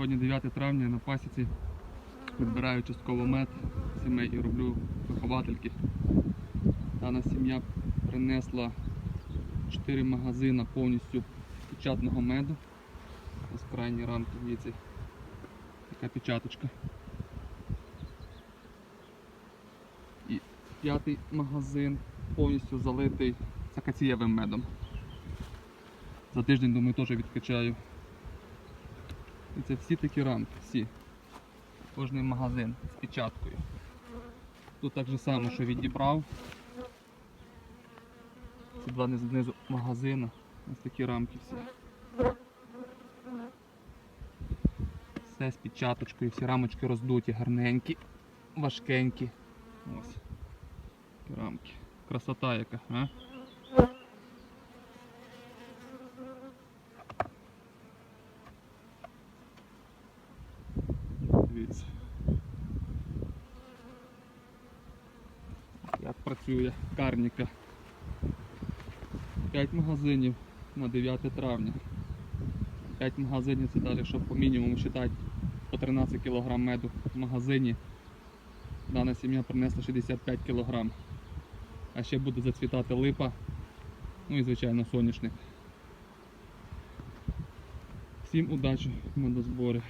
Сьогодні 9 травня на пасіці відбираю частково мед сімей і роблю виховательки. Дана сім'я принесла 4 магазини повністю печатного меду. Ось крайні рамки, дивіться, така печаточка. І п'ятий магазин повністю залитий сакацієвим медом. За тиждень, думаю, теж відкачаю. І це всі такі рамки, всі. Кожний магазин з печаткою. Тут так же само, що відібрав. Ці два знизу магазина. Ось такі рамки всі. Все з печаточкою, всі рамочки роздуті, гарненькі, важкенькі. Ось. Рамки. Красота яка, а? Як працює карніка. 5 магазинів на 9 травня. 5 магазинів це далі, щоб по мінімуму вважати по 13 кг меду в магазині. Дана сім'я принесла 65 кг. А ще буде зацвітати липа, ну і звичайно соняшник. Всім удачі медозборі.